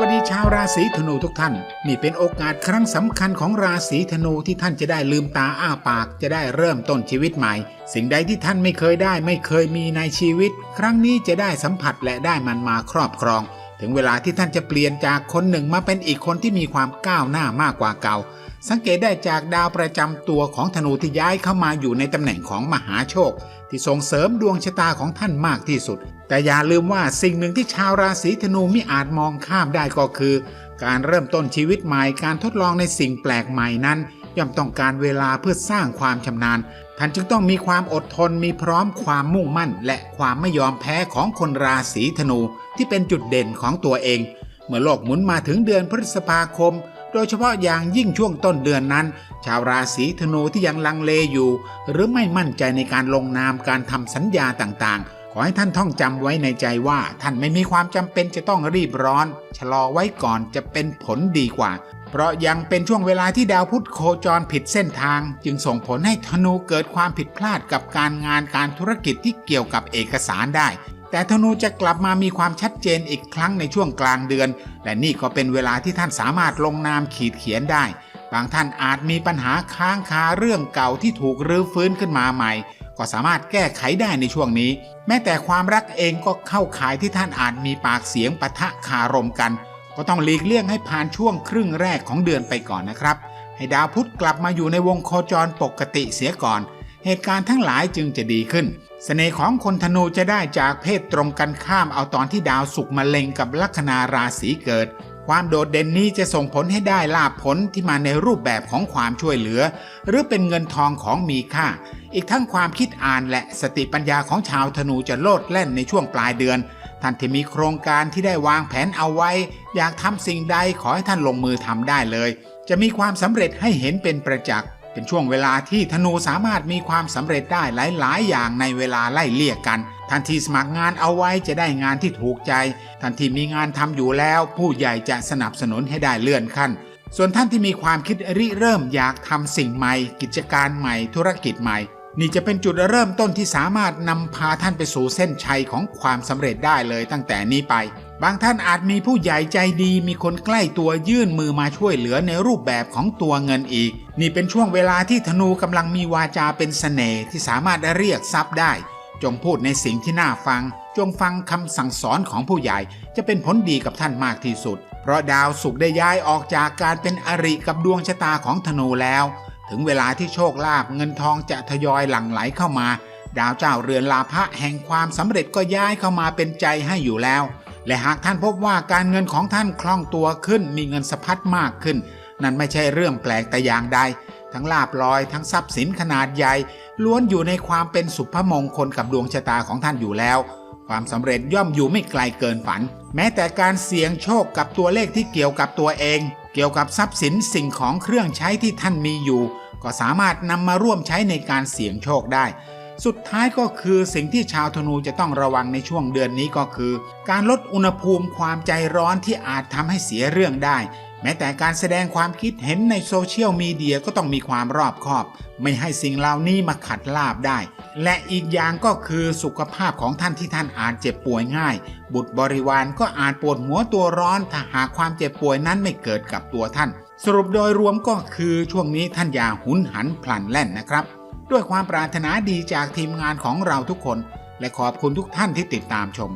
วัสดีชาวราศีธนูทุกท่าน นี่เป็นโอกาสครั้งสำคัญของราศีธนูที่ท่านจะได้ลืมตาอ้าปากจะได้เริ่มต้นชีวิตใหม่ สิ่งใดที่ท่านไม่เคยได้ไม่เคยมีในชีวิต ครั้งนี้จะได้สัมผัสและได้มันมาครอบครอง ถึงเวลาที่ท่านจะเปลี่ยนจากคนหนึ่งมาเป็นอีกคนที่มีความก้าวหน้ามากกว่าเก่า สังเกตได้จากดาวประจำตัวของธนูที่ย้ายเข้ามาอยู่ในตำแหน่งของมหาโชค ที่ส่งเสริมดวงชะตาของท่านมากที่สุด แต่อย่าลืมว่าสิ่งหนึ่งที่ชาวราศีธนูมิอาจมองข้ามได้ก็คือ การเริ่มต้นชีวิตใหม่การทดลองในสิ่งแปลกใหม่นั้น ย่อมต้องการเวลาเพื่อสร้างความชำนาญท่านจึงต้องมีความอดทนมีพร้อมความมุ่งมั่น และความไม่ยอมแพ้ของคนราศีธนู ที่เป็นจุดเด่นของตัวเอง เมื่อโลกหมุนมาถึงเดือนพฤษภาคม โดยเฉพาะอย่างยิ่งช่วงต้นเดือนนั้น ชาวราศีธนูที่ยังลังเลอยู่ หรือไม่มั่นใจในการลงนามการทำสัญญาต่างๆ ขอให้ท่านท่องจำไว้ในใจว่า ท่านไม่มีความจำเป็นจะต้องรีบร้อน ชะลอไว้ก่อนจะเป็นผลดีกว่าเพราะยังเป็นช่วงเวลาที่ดาวพุธโคจรผิดเส้นทาง จึงส่งผลให้ธนูเกิดความผิดพลาดกับการงานการธุรกิจที่เกี่ยวกับเอกสารได้ แต่ธนูจะกลับมามีความชัดเจนอีกครั้งในช่วงกลางเดือน และนี่ก็เป็นเวลาที่ท่านสามารถลงนามขีดเขียนได้ บางท่านอาจมีปัญหาค้างคาเรื่องเก่าที่ถูกรื้อฟื้นขึ้นมาใหม่ ก็สามารถแก้ไขได้ในช่วงนี้ แม้แต่ความรักเองก็เข้าข่ายที่ท่านอาจมีปากเสียงปะทะคารมกัน ก็ต้องหลีกเลี่ยงให้ผ่านช่วงครึ่งแรกของเดือนไปก่อนนะครับ ให้ดาวพุธกลับมาอยู่ในวงโคจรปกติเสียก่อน เหตุการณ์ทั้งหลายจึงจะดีขึ้น สน่ห์ของคนธนูจะได้จากเพศตรงกันข้ามเอาตอนที่ดาวสุกมาเล็งกับลัคนาราศีเกิด ความโดดเด่นนี้จะส่งผลให้ได้ลาภผลที่มาในรูปแบบของความช่วยเหลือ หรือเป็นเงินทองของมีค่า อีกทั้งความคิดอ่านและสติปัญญาของชาวธนูจะโลดแล่นในช่วงปลายเดือน ท่านที่มีโครงการที่ได้วางแผนเอาไว้ อยากทำสิ่งใดขอให้ท่านลงมือทำได้เลย จะมีความสำเร็จให้เห็นเป็นประจักษ์ เป็นช่วงเวลาที่ธนูสามารถมีความสำเร็จได้หลาย ๆ อย่างในเวลาไล่เลี่ยกันท่านทีสมัครงานเอาไว้จะได้งานที่ถูกใจท่านทีมีงานทำอยู่แล้ว ผู้ใหญ่จะสนับสนุนให้ได้เลื่อนขั้น ส่วนท่านที่มีความคิดริเริ่มอยากทำสิ่งใหม่ กิจการใหม่ ธุรกิจใหม่ นี่จะเป็นจุดเริ่มต้นที่สามารถนำพาท่านไปสู่เส้นชัยของความสำเร็จได้เลยตั้งแต่นี้ไป บางท่านอาจมีผู้ใหญ่ใจดีมีคนใกล้ตัวยื่นมือมาช่วยเหลือในรูปแบบของตัวเงินอีก นี่เป็นช่วงเวลาที่ธนูกำลังมีวาจาเป็นเสน่ห์ที่สามารถเรียกทรัพย์ได้ จงพูดในสิ่งที่น่าฟัง จงฟังคำสั่งสอนของผู้ใหญ่จะเป็นผลดีกับท่านมากที่สุด เพราะดาวสุขได้ย้ายออกจากการเป็นอริกับดวงชะตาของธนูแล้ว ถึงเวลาที่โชคลาภเงินทองจะทยอยหลั่งไหลเข้ามา ดาวเจ้าเรือนลาภะแห่งความสำเร็จก็ย้ายเข้ามาเป็นใจให้อยู่แล้ว และหากท่านพบว่าการเงินของท่านคล่องตัวขึ้นมีเงินสะพัดมากขึ้น นั่นไม่ใช่เรื่องแปลกแต่อย่างใด ทั้งลาบลอยทั้งทรัพย์สินขนาดใหญ่ ล้วนอยู่ในความเป็นสุภมงคลกับดวงชะตาของท่านอยู่แล้ว ความสำเร็จย่อมอยู่ไม่ไกลเกินฝัน แม้แต่การเสี่ยงโชคกับตัวเลขที่เกี่ยวกับตัวเอง เกี่ยวกับทรัพย์สินสิ่งของเครื่องใช้ที่ท่านมีอยู่ ก็สามารถนำมาร่วมใช้ในการเสี่ยงโชคได้ สุดท้ายก็คือสิ่งที่ชาวธนูจะต้องระวังในช่วงเดือนนี้ก็คือ การลดอุณหภูมิความใจร้อนที่อาจทำให้เสียเรื่องได้ แม้แต่การแสดงความคิดเห็นในโซเชียลมีเดียก็ต้องมีความรอบคอบ ไม่ให้สิ่งเหล่านี้มาขัดลาบได้ และอีกอย่างก็คือสุขภาพของท่านที่ท่านอาจเจ็บป่วยง่าย บุตรบริวารก็อาจปวดหัวตัวร้อนถ้าหากความเจ็บป่วยนั้นไม่เกิดกับตัวท่าน สรุปโดยรวมก็คือช่วงนี้ท่านอย่าหุนหันพลันแล่นนะครับ ด้วยความปรารถนาดีจากทีมงานของเราทุกคน และขอบคุณทุกท่านที่ติดตามชม